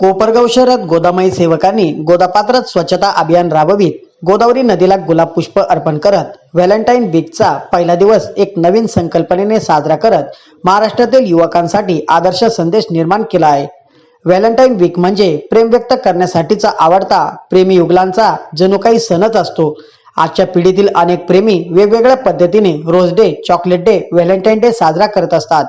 कोपरगाव शहरात गोदामाई सेवकांनी गोदापात्रात स्वच्छता अभियान राबवित गोदावरी नदीला गुलाब पुष्प अर्पण करत व्हॅलेंटाईन वीकचा पहिला दिवस एक नवीन संकल्पनेने साजरा करत महाराष्ट्रातील युवकांसाठी आदर्श संदेश निर्माण केला आहे. व्हॅलेंटाईन वीक म्हणजे प्रेम व्यक्त करण्यासाठीचा आवडता प्रेमी युगलांचा जणू काही सणच असतो. आजच्या पिढीतील अनेक प्रेमी वेगवेगळ्या पद्धतीने rose day chocolate day valentine day साजरा करत असतात.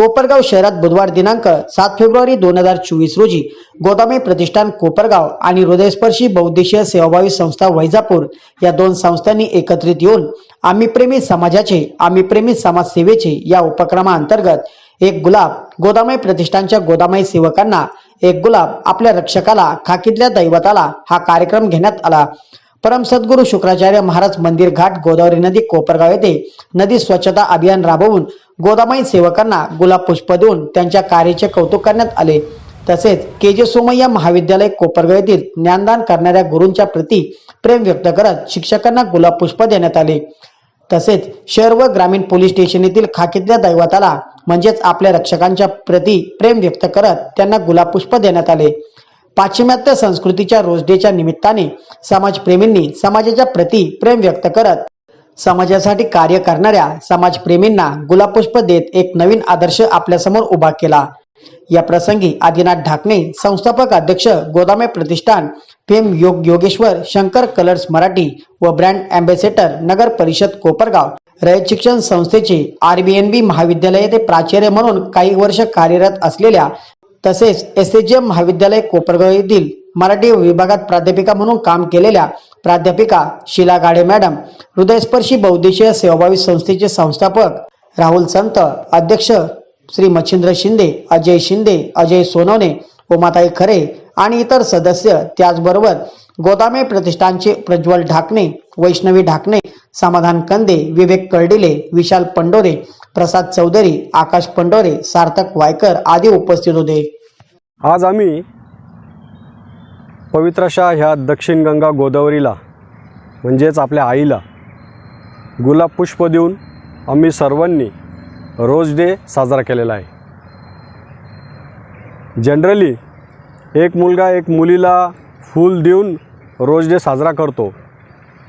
कोपरगाव शहरात बुधवार दिनांक सात फेब्रुवारी दोन हजार चोवीस रोजी गोदामे प्रतिष्ठान कोपरगाव आणि हृदयस्पर्शी बहुद्देशीय सेवाभावी संस्था वैजापूर या दोन संस्थांनी एकत्रित येऊन आम्ही प्रेमी समाजाचे आम्ही प्रेमी समाजसेवेचे या उपक्रमाअंतर्गत एक गुलाब गोदामाई प्रतिष्ठानच्या गोदामाई सेवकांना एक गुलाब आपल्या रक्षकाला खाकीतल्या दैवताला हा कार्यक्रम घेण्यात आला. परम सद्गुरू शुक्राचार्य महाराज मंदिर घाट गोदावरी नदी कोपरगाव येथे नदी स्वच्छता अभियान राबवून गोदामाई सेवकांना गुलाब पुष्प देऊन त्यांच्या कार्याचे कौतुक करण्यात आले. तसेच के जे सोमय्या महाविद्यालय कोपरगाव येथील ज्ञानदान करणाऱ्या गुरूंच्या प्रती प्रेम व्यक्त करत शिक्षकांना गुलाब पुष्प देण्यात आले. तसेच शहर व ग्रामीण पोलीस स्टेशन येथील खाकीतल्या दैवताला म्हणजेच आपल्या रक्षकांच्या प्रती प्रेम व्यक्त करत त्यांना गुलाब पुष्प देण्यात आले. पाश्चिमात्य संस्कृतीच्या रोज डेच्या निमित्ताने समाजप्रेमींनी समाजाच्या प्रती प्रेम व्यक्त करत समाजासाठी कार्य करणाऱ्या समाजप्रेमींना गुलाबपुष्प देत एक नवीन आदर्श आपल्यासमोर उभा केला. या प्रसंगी आदिनाथ ढाकणे संस्थापक अध्यक्ष गोदामे प्रतिष्ठान फेम योग योगेश्वर शंकर कलर्स मराठी व ब्रँड अँबेसेडर नगर परिषद कोपरगाव रयत शिक्षण संस्थेचे आरबीएनबी महाविद्यालय येथे प्राचार्य म्हणून काही वर्ष कार्यरत असलेल्या तसेच एस एच एम महाविद्यालय कोपरगाव येथील मराठी विभागात प्राध्यापिका म्हणून काम केलेल्या प्राध्यापिका शिला गाडे मॅडम हृदयस्पर्शी बहुद्देशीय सेवाभावी संस्थेचे संस्थापक राहुल संत अध्यक्ष श्री मच्छिंद्र शिंदे अजय शिंदे अजय सोनवणे उमाताई खरे आणि इतर सदस्य त्याचबरोबर गोदामे प्रतिष्ठानचे प्रज्वल ढाकणे वैष्णवी ढाकणे समाधान कंदे विवेक कर्डिले विशाल पंडोरे प्रसाद चौधरी आकाश पंडोरे सार्थक वायकर आदी उपस्थित होते. आज आम्ही पवित्रशा ह्या दक्षिण गंगा गोदावरीला म्हणजेच आपल्या आईला गुलाब पुष्प देऊन आम्ही सर्वांनी रोज डे साजरा केलेला आहे. जनरली एक मुलगा एक मुलीला फूल देऊन रोज डे साजरा करतो.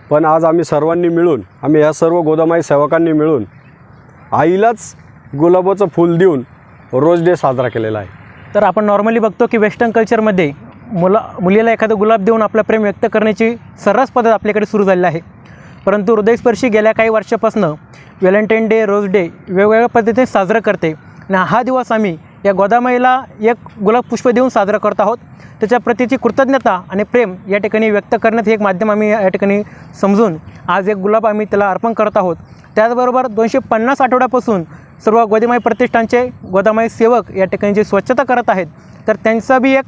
पण आज आम्ही सर्वांनी मिळून आम्ही या सर्व गोदामाई सेवकांनी मिळून आईलाच गुलाबाचं फूल देऊन रोज डे साजरा केलेला आहे. तर आपण नॉर्मली बघतो की वेस्टर्न कल्चरमध्ये मुला मुलीला एखादं गुलाब देऊन आपलं प्रेम व्यक्त करण्याची सर्रास पद्धत आपल्याकडे सुरू झालेली आहे. परंतु हृदयस्पर्शी गेल्या काही वर्षापासून व्हॅलेंटाईन डे रोज डे वेगवेगळ्या पद्धतीने साजरं करते आणि हा दिवस आम्ही या गोदामाईला एक गुलाब पुष्प देऊन साजरा करत आहोत. त्याच्या प्रतीची कृतज्ञता आणि प्रेम या ठिकाणी व्यक्त करण्याचं एक माध्यम आम्ही या ठिकाणी समजून आज एक गुलाब आम्ही त्याला अर्पण करत आहोत. त्याचबरोबर दोनशे पन्नास आठवड्यापासून सर्व गोदामाई प्रतिष्ठानचे गोदामाई सेवक या ठिकाणी जे स्वच्छता करत आहेत तर त्यांचा बी एक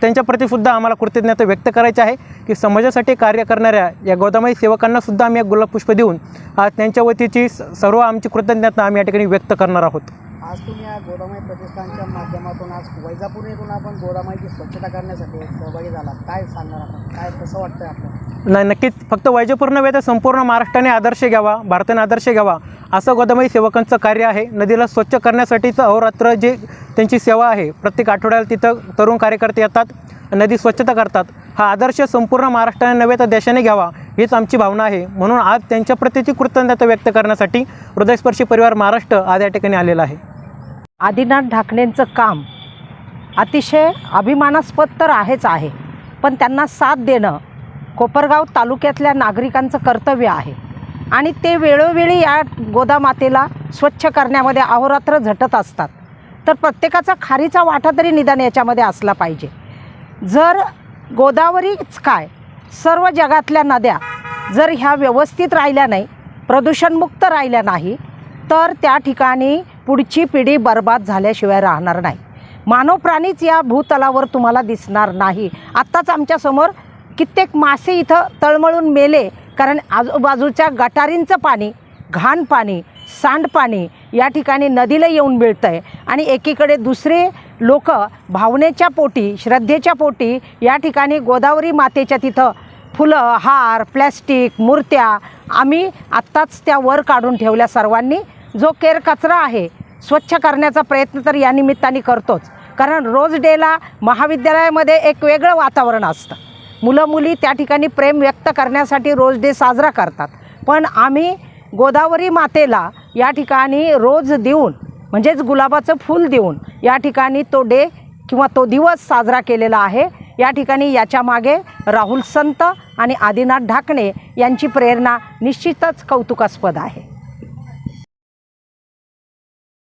त्यांच्याप्रतीसुद्धा आम्हाला कृतज्ञता व्यक्त करायची आहे की समाजासाठी कार्य करणाऱ्या या गोदामाई सेवकांनासुद्धा आम्ही एक गुलाब पुष्प देऊन आज त्यांच्या वतीची सर्व आमची कृतज्ञता आम्ही या ठिकाणी व्यक्त करणार आहोत. आज तुम्ही या गोदामाई प्रतिष्ठानच्या माध्यमातून आज वैजापूर येथून आपण गोदामाईची स्वच्छता करण्यासाठी सहभागी झाला काय सांगणार आपण? काय कसं वाटतंय आपलं? नाही नक्कीच. फक्त वैजपूर नव्हे तर संपूर्ण महाराष्ट्राने आदर्श घ्यावा भारताने आदर्श घ्यावा असं गोदामाई सेवकांचं कार्य आहे. नदीला स्वच्छ करण्यासाठीचं अहोरात्र जे त्यांची सेवा आहे. प्रत्येक आठवड्याला तिथं तरुण कार्यकर्ते येतात नदी स्वच्छता करतात. हा आदर्श संपूर्ण महाराष्ट्राने नव्हे तर देशाने घ्यावा हीच आमची भावना आहे. म्हणून आज त्यांच्या प्रतीची कृतज्ञता व्यक्त करण्यासाठी हृदयस्पर्शी परिवार महाराष्ट्र आज या ठिकाणी आलेला आहे. आदिनाथ ढाकणेंचं काम अतिशय अभिमानास्पद तर आहेच आहे पण त्यांना साथ देणं कोपरगाव तालुक्यातल्या नागरिकांचं कर्तव्य आहे. आणि ते वेळोवेळी या गोदामातेला स्वच्छ करण्यामध्ये अहोरात्र झटत असतात. तर प्रत्येकाचा खारीचा वाटा तरी निदान याच्यामध्ये असला पाहिजे. जर गोदावरीच काय सर्व जगातल्या नद्या जर ह्या व्यवस्थित राहिल्या नाही प्रदूषणमुक्त राहिल्या नाही तर त्या ठिकाणी पुढची पिढी बर्बाद झाल्याशिवाय राहणार नाही. मानव प्राणीच या भूतलावर तुम्हाला दिसणार नाही. आत्ताच आमच्यासमोर कित्येक मासे इथं तळमळून मेले कारण आजूबाजूच्या गटारींचं पाणी घाण पाणी सांडपाणी या ठिकाणी नदीला येऊन मिळतं आहे आणि एकीकडे दुसरे लोक भावनेच्या पोटी श्रद्धेच्या पोटी या ठिकाणी गोदावरी मातेच्या तिथं फुलं हार प्लॅस्टिक मूर्त्या आम्ही आत्ताच त्या वर काढून ठेवल्या सर्वांनी. जो केर कचरा आहे स्वच्छ करण्याचा प्रयत्न तर या निमित्ताने करतोच. कारण रोज डेला महाविद्यालयामध्ये एक वेगळं वातावरण असतं. मुलं मुली त्या ठिकाणी प्रेम व्यक्त करण्यासाठी रोज डे साजरा करतात. पण आम्ही गोदावरी मातेला या ठिकाणी रोज देऊन म्हणजेच गुलाबाचं फूल देऊन या ठिकाणी तो डे किंवा तो दिवस साजरा केलेला आहे. या ठिकाणी याच्या मागे राहुल संत आणि आदिनाथ ढाकणे यांची प्रेरणा निश्चितच कौतुकास्पद आहे.